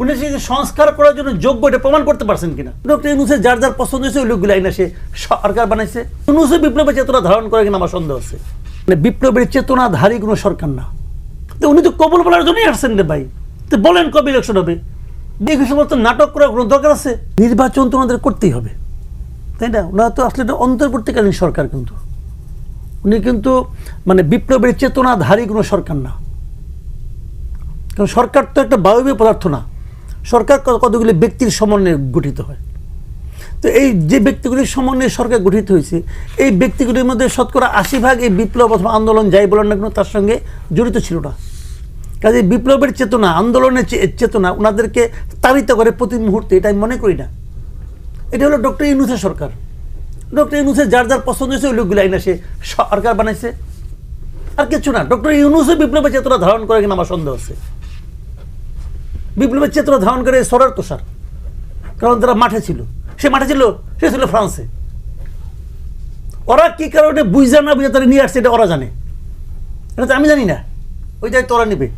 উনি সেই সংস্কার করার জন্য যোগ্য, এটা প্রমাণ করতে পারছেন কিনা? ডক্টর ইউনুসের যার যার পছন্দ হয়েছে, ওই লোকগুলো আইনা সে সরকার বানাইছে। ইউনুসে বিপ্লবের চেতনা ধারণ করে কিনা আমার সন্দেহ আছে। মানে বিপ্লবের চেতনাধারী কোনো সরকার না। তো উনি তো কবল বলার জন্যই আসছেন রে ভাই। তো বলেন কবে ইলেকশন হবে? এই সমস্ত নাটক করার কোনো দরকার আছে? নির্বাচন তো ওনাদের করতেই হবে। তাই না? ওনারা তো আসলে অন্তর্বর্তীকালীন সরকার কিন্তু। উনি কিন্তু মানে বিপ্লবের চেতনাধারী কোনো সরকার না। কারণ সরকার তো একটা বায়বীয় পদার্থ না। সরকার কতগুলি ব্যক্তির সমন্বয়ে গঠিত হয়? তো এই যে ব্যক্তিগুলির সমন্বয়ে সরকার গঠিত হয়েছে, এই ব্যক্তিগুলির মধ্যে শতকরা আশি ভাগ এই বিপ্লব অথবা আন্দোলন, যাই বলেন না কেন, তার সঙ্গে জড়িত ছিল না। কাজে বিপ্লবের চেতনা, আন্দোলনের চেতনা ওনাদেরকে তাড়িত করে প্রতি মুহূর্তে, এটা আমি মনে করি না। এটা হলো ডক্টর ইউনুসের সরকার। ডক্টর ইউনুসের যার যার পছন্দ হয়েছে, ওই লোকগুলো আইনা সে সরকার বানাইছে। আর কিছু না, ডক্টর ইউনুসে বিপ্লবের চেতনা ধারণ করে কিনা আমার সন্দেহ আছে। বিপ্লবের চেতনা ধারণ করে সরার তোষার। কারণ তারা মাঠে ছিল, সে মাঠে ছিল, সে ছিল ফ্রান্সে। ওরা কি কারণে বুঝা না বুঝে তারা নিয়ে আসছে, এটা ওরা জানে। এটা তো আমি জানি না। ওই দায়িত্ব ওরা নেবে।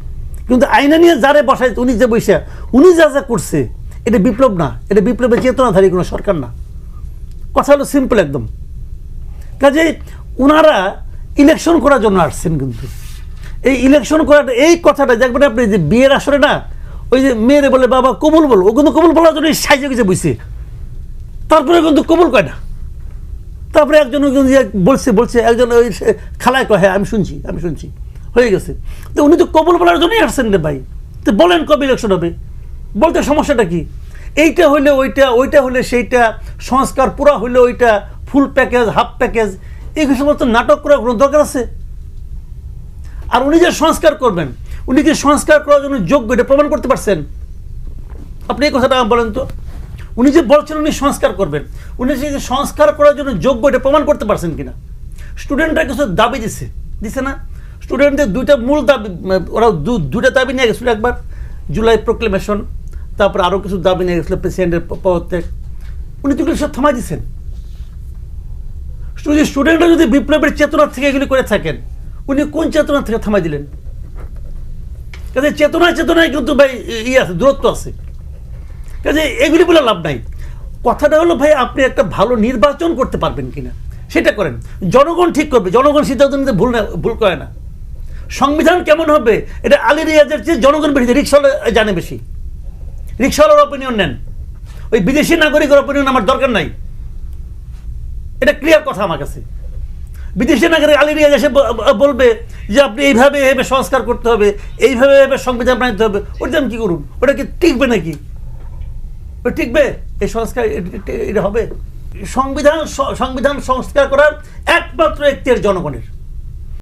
কিন্তু আইনা নিয়ে যারে বসায়, উনি যে বৈশা উনি যা যা করছে, এটা বিপ্লব না। এটা বিপ্লবের চেতনাধারী কোনো সরকার না। কথা হলো সিম্পল একদম। কাজে ওনারা ইলেকশন করার জন্য আসছেন কিন্তু। এই ইলেকশন করাটা এই কথাটা, দেখবেন আপনি যে বিয়ের আসরে না ওই যে মেয়েরে বলে, বাবা, কবুল বলো। ও কিন্তু কবুল বলার জন্য সাইজে গেছে বুঝছে তারপরে কিন্তু কবুল কয় না। তারপরে একজন বলছে বলছে, একজন ওই খালায় কয় হ্যাঁ আমি শুনছি আমি শুনছি। হয়ে গেছে। তো উনি তো কবুল বলার জন্যই আসছেন রে ভাই। তো বলেন কবে ইলেকশন হবে? বলতে সমস্যাটা কি? এইটা হলে ওইটা ওইটা হলে সেইটা, সংস্কার পুরা হলে ওইটা ফুল প্যাকেজ হাফ প্যাকেজ এই সমস্ত নাটক করার কোনো দরকার আছে? আর উনি যে সংস্কার করবেন উনি কি সংস্কার করার জন্য যোগ্য, এটা প্রমাণ করতে পারছেন। আপনি এই কথাটা বলেন তো। উনি যে বলছেন উনি সংস্কার করবেন। উনি যে সংস্কার করার জন্য যোগ্য, এটা প্রমাণ করতে পারছেন কিনা? স্টুডেন্টরা কিছু দাবি দিছে। দিছে না? স্টুডেন্টদের দুইটা মূল দাবি, ওরা দু- দুইটা দাবি নিয়ে গেছিল একবার, জুলাই প্রোক্লেমেশন, তারপর আরও কিছু দাবি নিয়ে গেছিল প্রেসিডেন্টের পদত্যাগ। উনি তো সব থামাই দিচ্ছেন স্টুডেন্টরা যদি বিপ্লবের চেতনা থেকে এগুলি করে থাকেন, উনি কোন চেতনা থেকে থামাই দিলেন? কাজে চেতনা চেতনায় কিন্তু ভাই, ই আছে, দূরত্ব আছে। কাজে এগুলি বলে লাভ নাই। কথাটা হলো ভাই, আপনি একটা ভালো নির্বাচন করতে পারবেন কিনা? সেটা করেন। জনগণ ঠিক করবে। জনগণ সিদ্ধান্ত নিতে ভুল না, ভুল করে না। সংবিধান কেমন হবে? এটা আলী রিয়াজের চেয়ে জনগণ বেশি রিক্সাওয়ালা জানে বেশি। রিক্সাওয়ালার অপিনিয়ন নেন। ওই বিদেশি নাগরিকের অপিনিয়ন আমার দরকার নাই। এটা ক্লিয়ার কথা আমার কাছে। বিদেশি নাগরিক আলিরিয়া এসে বলবে যে আপনি এইভাবে এইভাবে সংস্কার করতে হবে, এইভাবে এইভাবে সংবিধান বানাতে হবে, ওটা আমি কী করুন ওটা কি টিকবে নাকি? ও টিকবে? এই সংস্কার এটা হবে? সংবিধান সংবিধান সংস্কার করার একমাত্র এখতিয়ার জনগণের।